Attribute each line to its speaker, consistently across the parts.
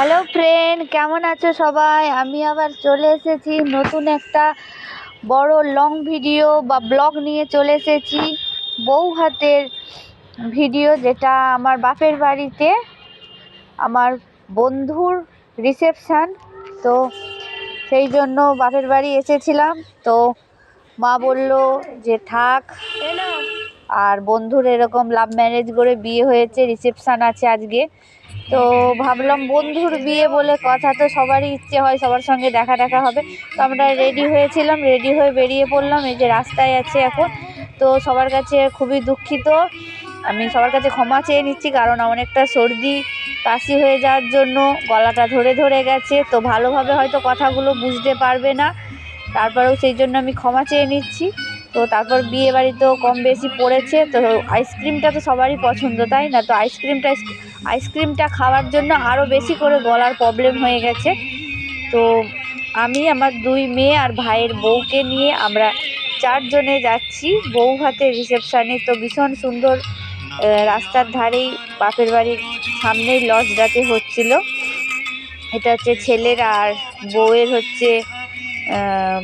Speaker 1: Hello friend কেমন আছো সবাই? আমি আবার চলে এসেছি নতুন একটা বড় লং ভিডিও বা ব্লগ নিয়ে চলে এসেছি। বউ হাতের ভিডিও যেটা আমার বাপের বাড়িতে, আমার বন্ধুর রিসেপশান তো সেই জন্য বাপের বাড়ি এসেছিলাম। তো মা বলল যে থাক। আর বন্ধুর এরকম লাভ ম্যারেজ করে বিয়ে হয়েছে রিসেপশান আছে আজকে। তো ভাবলাম বন্ধুর বিয়ে বলে কথা তো সবারই ইচ্ছে হয়, সবার সঙ্গে দেখা দেখা হবে। তো আমরা রেডি হয়েছিলাম রেডি হয়ে বেরিয়ে পড়লাম, এই যে রাস্তায় আছে এখন। তো সবার কাছে খুবই দুঃখিত। আমি সবার কাছে ক্ষমা চেয়ে নিচ্ছি, কারণ অনেকটা সর্দি কাশি হয়ে যাওয়ার জন্য গলাটা ধরে ধরে গেছে। তো ভালোভাবে হয়তো কথাগুলো বুঝতে পারবে না, তারপরেও সেই জন্য আমি ক্ষমা চেয়ে নিচ্ছি। তো তারপর বিয়ে বাড়িতেও কম বেশি পড়েছে, তো আইসক্রিমটা তো সবারই পছন্দ, তাই না? তো আইসক্রিমটা আইসক্রিমটা খাওয়ার জন্য আরও বেশি করে গলার প্রবলেম হয়ে গেছে। তো আমি, আমার দুই মেয়ে আর ভাইয়ের বউকে নিয়ে আমরা চারজনে যাচ্ছি বউ হাতের রিসেপশানে তো ভীষণ সুন্দর রাস্তার ধারেই বাপের বাড়ির সামনেই লজটাতে হচ্ছিল। এটা হচ্ছে ছেলের আর বউয়ের হচ্ছে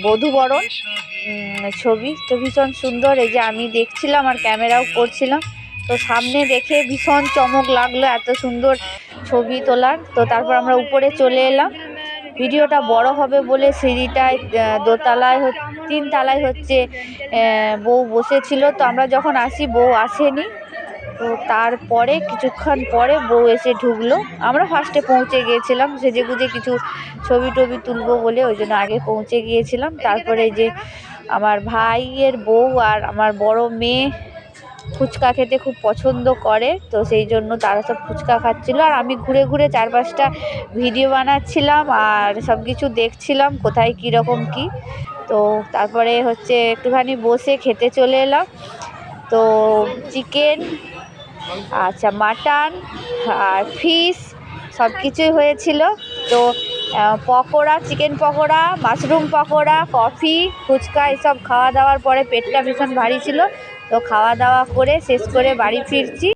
Speaker 1: বধূবরণ। ছবি। তো ভীষণ সুন্দর, এই যে আমি দেখছিলাম আর ক্যামেরাও করছিলাম। তো সামনে দেখে ভীষণ চমক লাগল এত সুন্দর ছবি তোলার। তো তারপর আমরা উপরে চলে এলাম। ভিডিওটা বড় হবে বলে সিঁড়িটায় দোতলায় তিন তালায় হচ্ছে বউ বসেছিল। তো আমরা যখন আসি, বউ আসেনি। তো তারপরে, কিছুক্ষণ পরে বউ এসে ঢুকলো। আমরা ফার্স্টে পৌঁছে গিয়েছিলাম। সেজে গুজে কিছু ছবি টবি তুলবো বলে ওই জন্য আগে পৌঁছে গিয়েছিলাম। তারপরে যে আমার ভাইয়ের বউ আর আমার বড় মেয়ে ফুচকা খেতে খুব পছন্দ করে, তো সেই জন্য তারা সব ফুচকা খাচ্ছিলো। আর আমি ঘুরে ঘুরে চার পাঁচটা ভিডিও বানাচ্ছিলাম আর সব কিছু দেখছিলাম কোথায় কীরকম কী। তো তারপরে হচ্ছে একটুখানি বসে খেতে চলে এলাম। তো চিকেন আচ্ছা মাটন আর ফিশ সব কিছুই হয়েছিল। তো pakora chicken pakora mushroom pakora coffee phuchka, এসব খাওয়া দাওয়ার পরে পেটটা ভীষণ ভারী ছিল। তো খাওয়া দাওয়া করে শেষ করে বাড়ি ফিরছি।